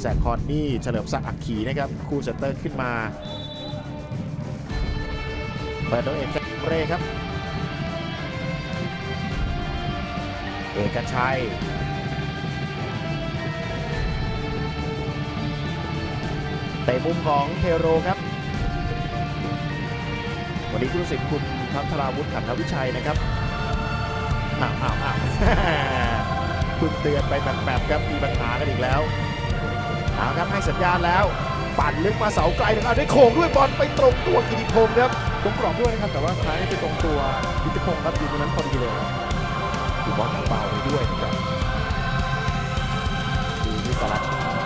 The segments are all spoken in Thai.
แสกคอนนี่เฉลิมศักดิ์อักขีนะครับ คู่เซนเตอร์ขึ้นมาเปิดโดยเอกเรครับ เอกชัยเตะมุมของเทโรครับ วันนี้คุณสิทธิ์คุณพัทราวุฒิขันธวิชัยนะครับอ้าวอ้าวอ้าวคุณเตือนไปแบบๆครับมีปัญหากันอีกแล้ว เอาครับให้สัญญาณแล้ว ปั่นลึกมาเสาไกลหนึ่งเอาได้โค้งด้วยบอลไปตรงตัวกิติพงศ์ครับตรงกรอบด้วยนะครับแต่ว่าท้ายไปตรงตัวพิทพงศ์ครับอยู่ตรงนั้นพอดีเลยดูบอลเบาไปด้วยนะครับดีที่สารัต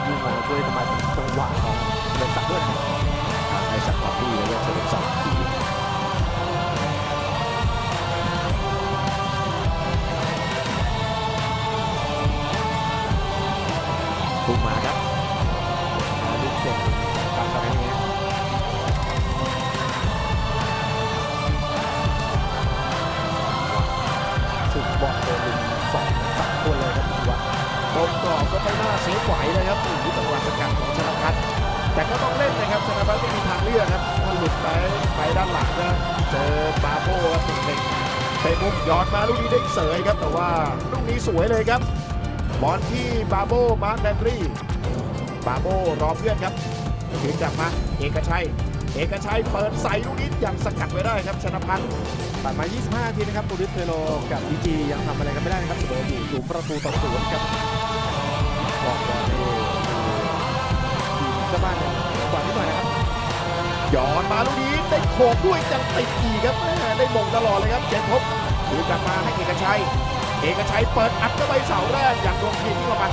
ยิ่งมาช่วยทำไมจังหวะของเดินสักด้วยนะครับทางไอซักปาร์ตี้และเฉลิมศักดิ์ขีพุ่งมาครับ บอลโดนลุมสองสามคนเลยครับจังหวตรงกรอบก็ไม่น่าเซฟไหวเลยครับอู้หูจังหวะสกัดของชนะพัฒน์แต่ก็ต้องเล่นนะครับชนะพัฒน์ไม่มีทางเลือกครับถ้าหลุดไปไปด้านหลังก็เจอบาโบครับหนึ่งๆเตะมุมย้อนมาลูกนี้ได้เสยครับ แต่ว่าลูกนี้สวยเลยครับบอลที่บาโบมาร์คแดนรี่บาโบรอเพื่อนครับถึงกลับมาเอกชัย เอกชัยเปิดใส่ลูกนี้ยังสกัดไว้ได้ครับชนะพัฒน์ผ่านมา 25 ทีนะครับตูริสเทโลกับดีจียังทำอะไรกันไม่ได้นะครับเสมออยู่ศูนย์ประตูต่อศูนย์ครับบอกบอลนี่ทีมเจ้าบ้านกว่านิดหน่อยนะครับย้อนมาลูกนี้ได้โขกด้วยยังติดอีกครับได้มงตลอดเลยครับเจนพบถือกลับมาให้เอกชัย เอกชัยเปิดอัดเข้าไปเสาแรกอย่างดวงพินที่ประมาณ